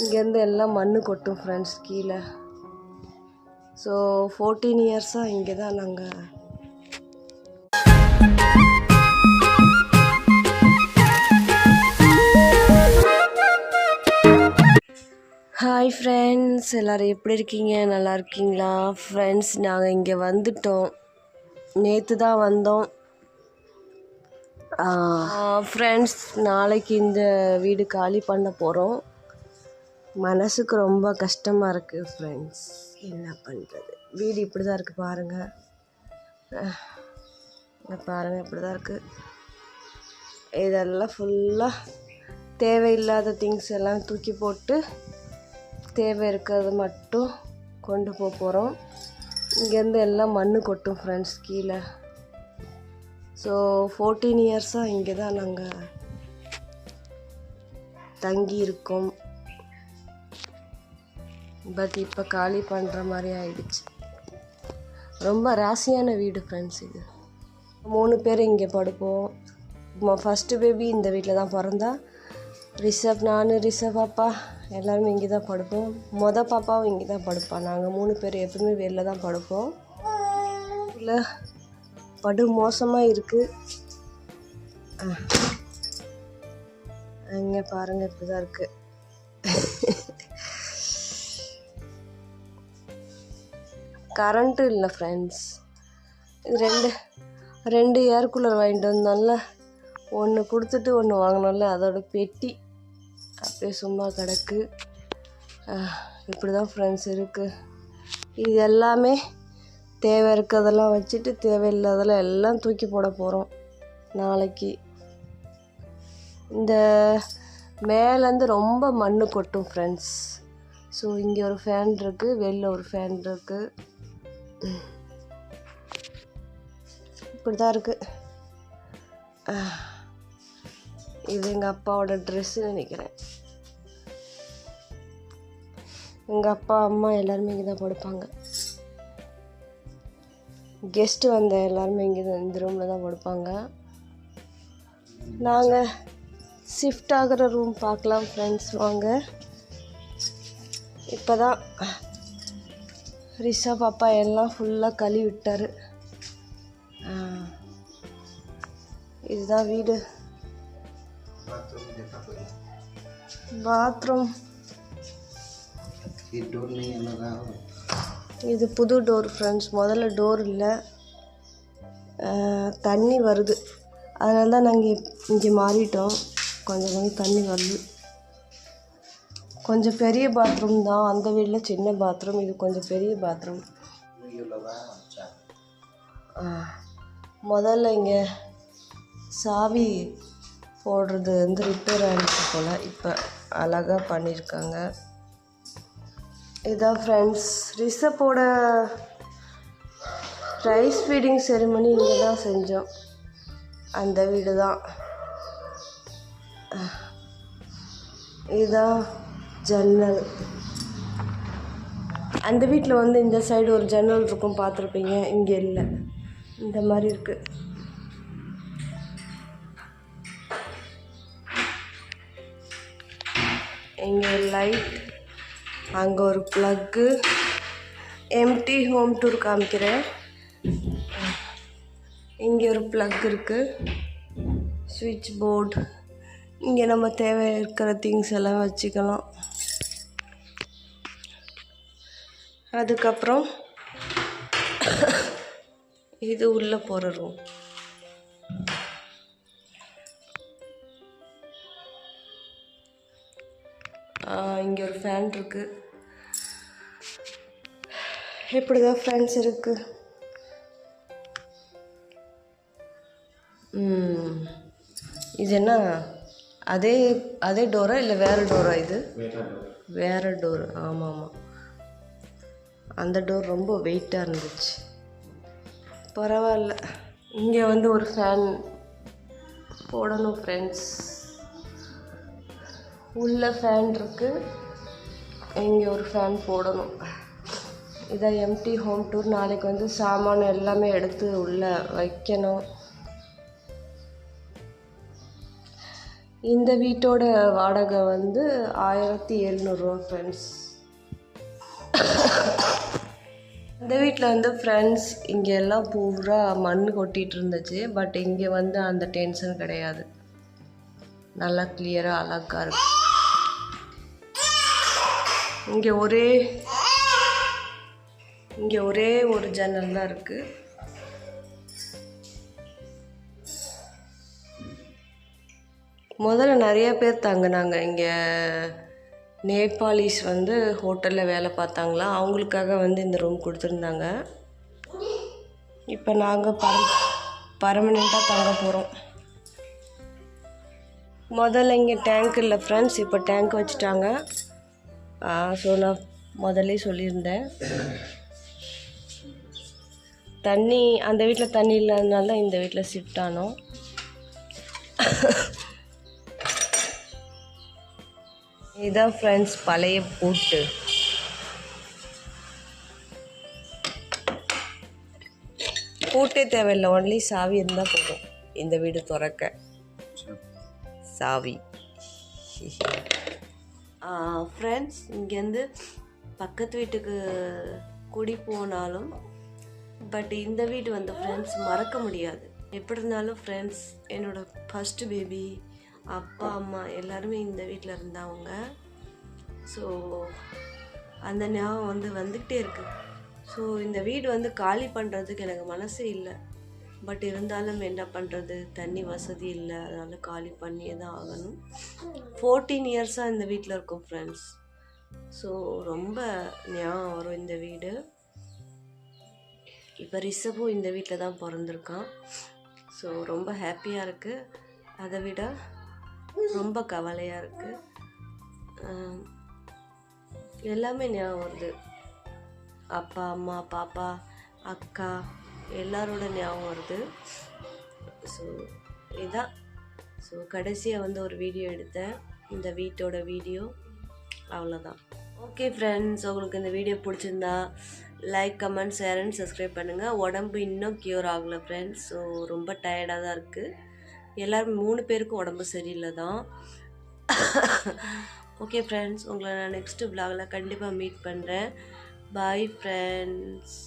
இங்கேருந்து எல்லாம் மண் கொட்டும் ஃப்ரெண்ட்ஸ் கீழே. ஸோ ஃபோர்டீன் இயர்ஸாக இங்கே தான் நாங்கள் ஹாய் ஃப்ரெண்ட்ஸ் எல்லோரும் எப்படி இருக்கீங்க? நல்லா இருக்கீங்களா? ஃப்ரெண்ட்ஸ் நாங்கள் இங்கே வந்துட்டோம். நேற்று தான் வந்தோம். ஃப்ரெண்ட்ஸ் நாளைக்கு இந்த வீடு காலி பண்ண போகிறோம் மனசுக்கு ரொம்ப கஷ்டமாக இருக்குது ஃப்ரெண்ட்ஸ் என்ன பண்ணுறது வீடு இப்படி தான் இருக்குது பாருங்கள் பாருங்கள் இப்படி தான் இருக்குது இதெல்லாம் ஃபுல்லாக தேவையில்லாத திங்ஸ் எல்லாம் தூக்கி போட்டு தேவை இருக்கிறது மட்டும் கொண்டு போக போகிறோம் இங்கேருந்து எல்லாம் மண் கொட்டும் ஃப்ரெண்ட்ஸ் கீழே. ஸோ ஃபோர்டீன் இயர்ஸாக இங்கே தான் நாங்கள் தங்கி இருக்கோம். பட் இப்போ காலி பண்ணுற மாதிரி ஆயிடுச்சு. ரொம்ப ராசியான வீடு ஃப்ரெண்ட்ஸ் இது. மூணு பேர் இங்கே படுப்போம். ஃபஸ்ட்டு பேபி இந்த வீட்டில் தான் பிறந்தா. ரிஷப் நான் ரிஷப் பாப்பா எல்லாருமே இங்கே தான் படுப்போம். மொதல் பாப்பாவும் இங்கே தான் படுப்பான் நாங்கள் மூணு பேர் எப்பவுமே வெளில தான் படுப்போம். இல்லை படு மோசமாக இருக்குது அங்கே பாருங்கள் இப்படி தான் இருக்குது கரண்ட்டு இல்லை ஃப்ரெண்ட்ஸ் இது ரெண்டு ரெண்டு ஏர் கூலர் வாங்கிட்டு வந்தோம்ல ஒன்று கொடுத்துட்டு ஒன்று வாங்கினோம்ல அதோட பெட்டி. அப்படியே சும்மா கிடக்கு. இப்படி தான் ஃப்ரெண்ட்ஸ் இருக்குது இது எல்லாமே தேவை இருக்கிறதெல்லாம் வச்சுட்டு தேவையில்லாதெல்லாம் எல்லாம் தூக்கி போட போகிறோம் நாளைக்கு. இந்த மேலேருந்து ரொம்ப மண் கொட்டும் ஃப்ரெண்ட்ஸ் ஸோ இங்கே ஒரு ஃபேன் இருக்குது வெளில ஒரு ஃபேன் இருக்குது இப்படி தான் இருக்குது இது எங்கள் அப்பாவோட ட்ரெஸ்ஸு நினைக்கிறேன். எங்கள் அப்பா அம்மா எல்லாருமே இங்கே தான் படுப்பாங்க கெஸ்ட்டு வந்த எல்லாருமே இங்கே தான் இந்த ரூமில் தான் படுப்பாங்க நாங்கள் ஷிஃப்ட் ஆகிற ரூம் பார்க்கலாம் ஃப்ரெண்ட்ஸ் வாங்க. இப்போ தான் ரிஷப் பாப்பா எல்லாம் ஃபுல்லாக கழுவி விட்டார். இதுதான் வீடு. பாத்ரூம் இது புது டோர் ஃப்ரெண்ட்ஸ் முதல்ல டோர் இல்லை. தண்ணி வருது. அதனால தான் நாங்கள் இங்கே மாறிட்டோம். கொஞ்சம் கொஞ்சம் தண்ணி வருது. கொஞ்சம் பெரிய பாத்ரூம் தான். அந்த வீட்டில் சின்ன பாத்ரூம் இது கொஞ்சம் பெரிய பாத்ரூம் முதல்ல இங்கே சாவி போடுறது வந்து ரிப்பேர் ஆகிடுச்சு போல். இப்போ அழகாக பண்ணியிருக்காங்க இதான் ஃப்ரெண்ட்ஸ் ரிஷப்போட ரைஸ் ஃபீடிங் செரிமனி இங்கே தான் செஞ்சோம். அந்த வீடு தான். இதான் ஜன்னல் அந்த வீட்டில் வந்து இந்த சைடு ஒரு ஜன்னல் இருக்கும் பார்த்துருப்பீங்க. இங்கே இல்லை. இந்த மாதிரி இருக்குது இங்கே லைட் அங்கே ஒரு ப்ளக்கு எம்டி ஹோம் டூர் காமிக்கிறேன். இங்கே ஒரு ப்ளக் இருக்குது ஸ்விட்ச் போர்டு இங்கே நம்ம தேவை இருக்கிற திங்ஸ் எல்லாம் வச்சுக்கலாம். அதுக்கப்புறம் இது உள்ளே போகிற ரூம் இங்கே ஒரு ஃபேன் இருக்குது இப்படி தான் ஃப்ரெண்ட்ஸ் இருக்குது இது என்ன? அதே அதே டோரா இல்லை வேறு டோரா இது? வேறு டோர் ஆமாம் ஆமாம் அந்த டோர் ரொம்ப வெயிட்டாக இருந்துச்சு. பரவாயில்ல. இங்கே வந்து ஒரு ஃபேன் போடணும் ஃப்ரெண்ட்ஸ் உள்ள ஃபேன் இருக்குது இங்கே ஒரு ஃபேன் போடணும். இதான் எம்டி ஹோம் டூர் நாளைக்கு வந்து சாமான் எல்லாமே எடுத்து உள்ளே வைக்கணும். இந்த வீட்டோட வாடகை வந்து ஆயிரத்தி எழுநூறுவா ஃப்ரெண்ட்ஸ் இந்த வீட்டில் வந்து ஃப்ரெண்ட்ஸ் இங்கே எல்லாம் பூரா மண் கொட்டிகிட்டு இருந்துச்சு பட் இங்கே வந்து அந்த டென்ஷன் கிடையாது. நல்லா கிளியராக அழகாக இருக்கும் இங்கே ஒரே இங்கே ஒரே ஒரு ஜன்னல் தான் இருக்குது முதல்ல நிறைய பேர் தங்கினாங்க. இங்கே நேபாளிஸ் வந்து ஹோட்டலில் வேலை பார்த்தாங்களா? அவங்களுக்காக வந்து இந்த ரூம் கொடுத்துருந்தாங்க. இப்போ நாங்கள் பர பர்மனெண்ட்டாக தங்க போகிறோம் முதல்ல இங்கே டேங்க் இல்லை ஃப்ரெண்ட்ஸ் இப்போ டேங்க் வச்சுட்டாங்க. ஸோ நான் முதல்ல சொல்லியிருந்தேன். தண்ணி அந்த வீட்டில் தண்ணி இல்லாதனால இந்த வீட்டில் ஷிஃப்ட் ஆனோம். இதுதான் ஃப்ரெண்ட்ஸ் பழைய பூட்டு. பூட்டே தேவையில்லை ஒன்லி சாவி இருந்தால் போதும். இந்த வீடு திறக்க. சாவி. ஃப்ரெண்ட்ஸ் இங்கேருந்து பக்கத்து வீட்டுக்கு குடி போனாலும் பட் இந்த வீடு வந்து ஃப்ரெண்ட்ஸ் மறக்க முடியாது. எப்படி இருந்தாலும் ஃப்ரெண்ட்ஸ் என்னோட ஃபஸ்ட்டு பேபி அப்பா அம்மா எல்லாருமே இந்த வீட்டில் இருந்தவங்க ஸோ அந்த ஞாபகம் வந்து வந்துக்கிட்டே இருக்கு. ஸோ இந்த வீடு வந்து காலி பண்ணுறதுக்கு எனக்கு மனசே இல்லை. பட் இருந்தாலும் என்ன பண்ணுறது தண்ணி வசதி இல்லை. அதனால் காலி பண்ணியே தான் ஆகணும் ஃபோர்டீன் இயர்ஸாக இந்த வீட்டில் இருக்கோம் ஃப்ரெண்ட்ஸ் ஸோ ரொம்ப ஞாபகம் வரும் இந்த வீடு. இப்போ ரிஷபும் இந்த வீட்டில் தான் பிறந்திருக்கான். ஸோ ரொம்ப ஹாப்பியாக இருக்குது அதை விட ரொம்ப கவலையாக இருக்குது எல்லாமே ஞாபகம் வருது. அப்பா அம்மா பாப்பா அக்கா எல்லாரோட ஞாபகம் வருது. ஸோ இதான். ஸோ கடைசியாக வந்து ஒரு வீடியோ எடுத்தேன். இந்த வீட்டோட வீடியோ அவ்வளோதான் ஓகே ஃப்ரெண்ட்ஸ் உங்களுக்கு இந்த வீடியோ பிடிச்சிருந்தா like comment share and subscribe பண்ணுங்கள் உடம்பு இன்னும் க்யூர் ஆகலை ஃப்ரெண்ட்ஸ் ஸோ ரொம்ப டயர்டாக தான் இருக்குது எல்லோரும் மூணு பேருக்கும் உடம்பு சரியில்லை தான் ஓகே ஃப்ரெண்ட்ஸ் உங்களை நான் நெக்ஸ்ட்டு விலாகில் கண்டிப்பாக மீட் பண்ணுறேன் பாய் ஃப்ரெண்ட்ஸ்